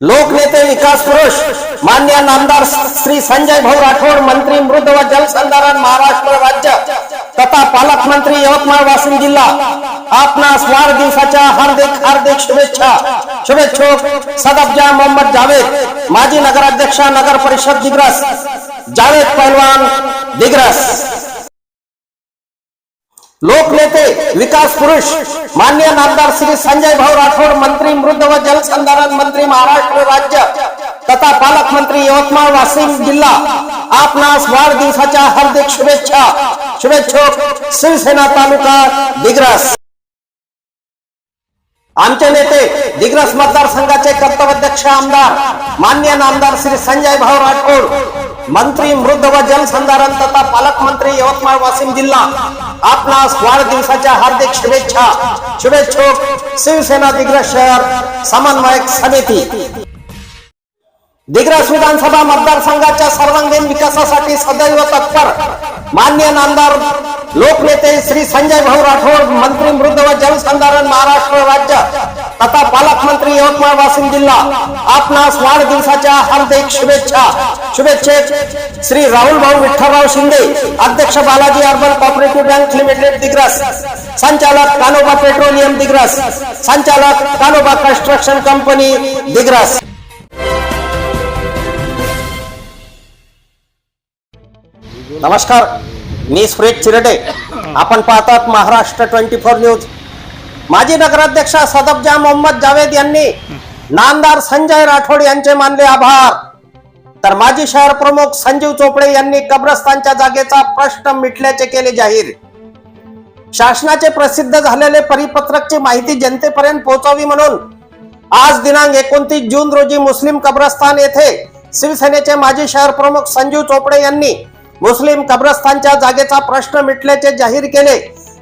लोकनेते विकास पुरुष मान्य नामदार श्री संजय भाऊ राठोड मंत्री मृद व जलसंधारण महाराष्ट्र राज्य तथा पालकमंत्री यवतमाळ वाशिम जिल्हा आपणास वाढदिवसाच्या हार्दिक हार्दिक शुभेच्छा. शुभेच्छुक सदबजा मोहम्मद जावेद माजी नगराध्यक्ष नगर परिषद दिग्रस जावेद पहलवान दिग्रस. लोक विकास पुरुष मान्य नामदार श्री संजय भाऊ राठोड मंत्री मृद व जलसंधारण मंत्री महाराष्ट्र राज्य तथा पालकमंत्री यवतमाळ वाशिम जिल्हा आपणास वाढदिवसाच्या हार्दिक शुभेच्छा. शुभेच्छोक शिवसेना तालुका दिग्रस. आमचे नेते दिग्रस मतदारसंघाचे कर्तव्याध्यक्ष आमदार मान्य नामदार श्री संजय भाऊ राठोड. मंत्री मृद व जलसंधारण तथा पालकमंत्री यवतमाळ वाशिम जिल्हा आपणास वाढदिवसाच्या हार्दिक शुभेच्छा. शुभेच्छुक शिवसेना दिग्रस शहर समन्वयक समिती. दिग्रस विधानसभा मतदारसंघाच्या सर्वांगीण विकासासाठी सदैव तत्पर. मान्य नामदार लोकनेते श्री संजय भाऊ राठोड मंत्री मृद व जलसंधारण महाराष्ट्र राज्य. तथा पालकमंत्री यवतमाळ वाशिम जिल्हा आपणास वाढदिवसाच्या हार्दिक शुभेच्छा. शुभेच्छे श्री राहुल भाऊ विठ्ठलराव शिंदे अध्यक्ष Balaji urban cooperative bank limited Digras संचालक कानोबा पेट्रोलियम दिग्रस संचालक कानोबा कन्स्ट्रक्शन कंपनी दिग्रस. नमस्कार मी सुरेश चिरडे. आपण पाहतात महाराष्ट्र ट्वेंटी फोर न्यूज. माजी नगराध्यक्ष सदबजा मोहम्मद जावेद यांनी नामदार संजय राठोड यांचे मानले आभार. तर माजी शहर प्रमुख संजीव चोपडे यांनी कब्रस्तानच्या जागेचा प्रश्न मिटल्याचे केले जाहीर. शासनाचे प्रसिद्ध झालेले परिपत्रकची माहिती जनतेपर्यंत पोहोचावी म्हणून आज दिनांक एकोणतीस जून रोजी मुस्लिम कब्रस्तान येथे शिवसेनेचे माजी शहर प्रमुख संजीव चोपडे यांनी मुस्लिम कब्रस्तानच्या जागेचा प्रश्न मिटल्याचे जाहीर केले.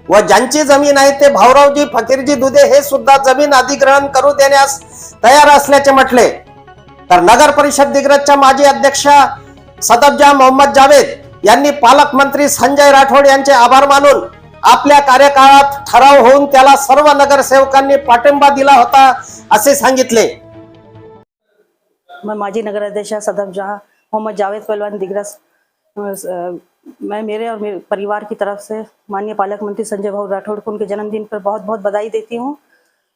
व ज्यांची जमीन आहे ते भाऊरावजी फकीरजी दुधे हे सुद्धा जमीन अधिग्रहण करू देण्यास तयार असल्याचे म्हटले. तर नगर परिषद दिग्रजच्या माजी अध्यक्ष सदबजा मोहम्मद जावेद यांनी पालकमंत्री संजय राठोड यांचे आभार मानून आपल्या कार्यकाळात ठराव होऊन त्याला सर्व नगरसेवकांनी पाठिंबा दिला होता असे सांगितले. माजी नगराध्यक्ष सदबजा मोहम्मद जावेद पहलवान दिग्रस मैं, मेरे और मेरे परिवार की तरफ़ से माननीय पालक मंत्री संजय भाऊ राठौड़ को उनके जन्मदिन पर बहुत बहुत बधाई देती हूँ।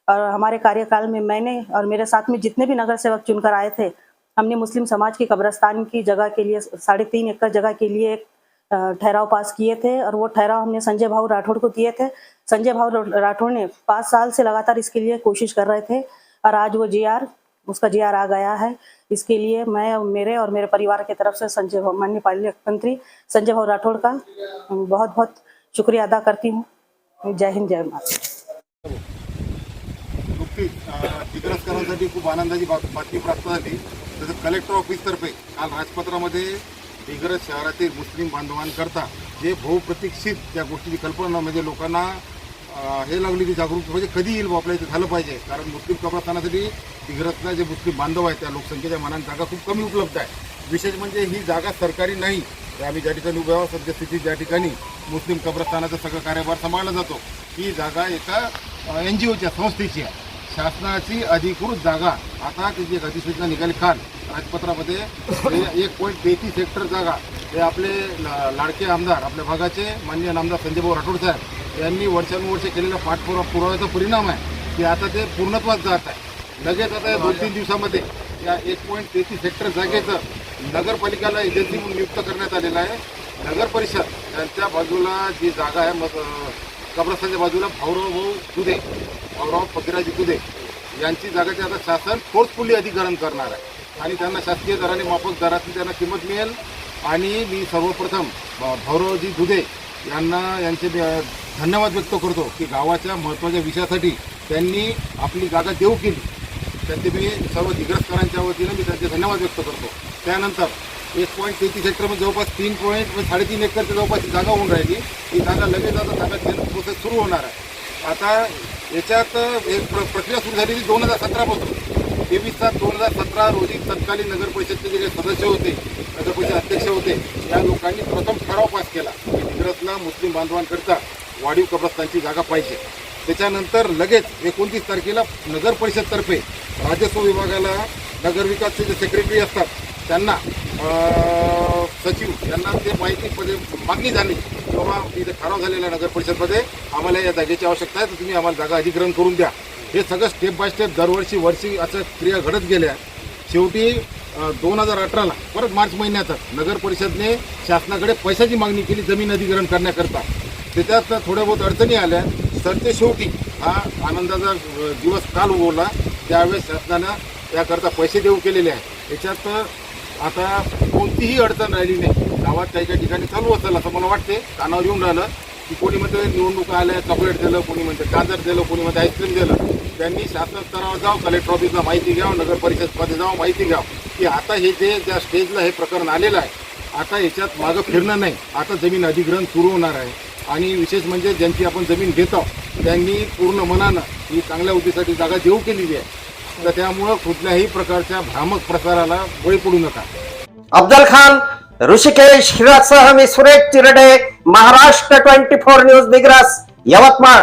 और हमारे कार्यकाल में मैंने और मेरे साथ में जितने भी नगर सेवक चुनकर आए थे, हमने मुस्लिम समाज की कब्रस्तान की जगह के लिए, साढ़े तीन एकड़ जगह के लिए एक ठहराव पास किए थे और वो ठहराव हमने संजय भाऊ राठौड़ को दिए थे। संजय भाऊ राठौड़ ने पाँच साल से लगातार इसके लिए कोशिश कर रहे थे और आज वो जी उसका जीआर आ गया है। इसके लिए मैं मेरे और मेरे परिवार की तरफ़ से संजय माननीय पालक मंत्री संजय भाऊ राठौड़ का बहुत बहुत शुक्रिया अदा करती हूँ। जय हिंद, जय माता नुकतीच दिग्रसकरांसाठी खूप आनंदाची बात- बातमी प्राप्त झाली. तसंच कलेक्टर ऑफिसतर्फे काल राजपत्रामध्ये दिग्रस शहरातील मुस्लिम बांधवांकरता जे बहुप्रतीक्षित त्या गोष्टीची कल्पना म्हणजे लोकांना हे लागली की जागरूक म्हणजे कधी येईल बुवा आपल्या इथे झालं पाहिजे. कारण मुस्लिम कब्रस्थानासाठी दिग्रसला जे मुस्लिम बांधव आहेत त्या लोकसंख्येच्या मानाने जागा खूप कमी उपलब्ध आहे. विशेष म्हणजे ही जागा सरकारी नाही. तर आम्ही ज्या ठिकाणी उभ्या आहोत सद्यस्थितीत ज्या ठिकाणी मुस्लिम कब्रस्थानाचा सगळं कार्यभार सांभाळला जातो ही जागा एका एन जी ओच्या संस्थेची आहे. शासनाची अधिकृत जागा आता त्याची एक अधिसूचना निघाली काल राजपत्रामध्ये. एक पॉईंट तेहतीस हेक्टर जागा हे आपले ला- लाडके आमदार आपल्या भागाचे मान्य आमदार संजयभाऊ राठोड साहेब यांनी वर्षानुवर्षे केलेला पाठपुरा पुराव्याचा परिणाम आहे. की आता ते पूर्णत्वात जात आहे. लगेच आता या दोन तीन दिवसामध्ये या एक पॉईंट तेहतीस हेक्टर जागेचं नगरपालिकेला एजन्सी म्हणून नियुक्त करण्यात आलेलं आहे. नगर परिषद त्यांच्या बाजूला जी जागा आहे मग अं, कब्रस्तानच्या बाजूला भाऊराव भाऊ दुधे भाऊराव फकीराजी दुधे यांची जागाची आता शासन फोर्सफुली अधिकरण करणार आहे. आणि त्यांना शासकीय दराने माफक दरातून त्यांना किंमत मिळेल. आणि मी सर्वप्रथम भाऊरावजी दुधे यांना यांचे धन्यवाद व्यक्त करतो की गावाच्या महत्त्वाच्या विषयासाठी त्यांनी आपली जागा देऊ केली. त्यांचे मी सर्व दिग्रस्तरांच्या वतीनं मी त्यांचे धन्यवाद व्यक्त करतो. त्यानंतर एक पॉईंट तेहतीस हेक्टरमध्ये जवळपास तीन पॉईंट म्हणजे साडेतीन एकरच्या जवळपास ही जागा होऊन राहिली. ही जागा लगेच आता ताब्यात घेणं प्रोसेस सुरू होणार आहे. आता याच्यात एक प्र प्रक्रिया सुरू झालेली दोन हजार सतरापासून. तेवीस सात दोन हजार सतरा रोजी तत्कालीन नगर परिषदचे जे सदस्य होते नगर परिषद अध्यक्ष होते या लोकांनी प्रथम ठराव पास केला की मुस्लिम बांधवांकरता वाढीव कब्रस्तांची जागा पाहिजे. त्याच्यानंतर लगेच एकोणतीस तारखेला नगर परिषदतर्फे राजस्व विभागाला नगरविकासचे जे सेक्रेटरी असतात त्यांना सचिव यांना ते माहिती मागणी झाली किंवा बाबा इथे ठराव झालेला नगर परिषदमध्ये आम्हाला या जागेची आवश्यकता आहे तर तुम्ही आम्हाला जागा अधिग्रहण करून द्या. हे सगळं स्टेप बाय स्टेप दरवर्षी वर्षी असं क्रिया घडत गेल्या. शेवटी दोन हजार अठराला परत मार्च महिन्यातच नगर परिषदने शासनाकडे पैशाची मागणी केली जमीन अधिग्रहण करण्याकरता. त्याच्यात थोड्या बहुत अडचणी आल्या. सरते शेवटी हा आनंदाचा दिवस काल उगवला. त्यावेळेस शासनानं त्याकरता पैसे देऊ केलेले आहे याच्यात आता कोणतीही अडचण राहिली नाही. गावात काही काही ठिकाणी चालू असेल असं मला वाटते. कानावर येऊन राहिलं की कोणी म्हणते निवडणुका आल्या चॉकलेट दिलं कोणी म्हणते गाजर दिलं कोणी म्हणते आईस्क्रीम दिलं. त्यांनी शासन स्तरावर जावं कलेक्टर ऑफिसला माहिती घ्यावं नगर परिषदमध्ये जावं माहिती घ्यावं की आता हे जे ज्या स्टेजला हे प्रकरण आलेलं आहे आता याच्यात मागं फिरणं नाही. आता जमीन अधिग्रहण सुरू होणार आहे. आणि विशेष म्हणजे ज्यांची आपण जमीन घेतो त्यांनी पूर्ण मनानं ही चांगल्या उद्देशासाठी जागा देऊ केलेली आहे. तर त्यामुळं कुठल्याही प्रकारच्या भ्रामक प्रसाराला बळी पडू नका. अफजल खान ऋषिकेश हिरासह मी Suresh Chirde Maharashtra twenty four news Digras Yavatmal.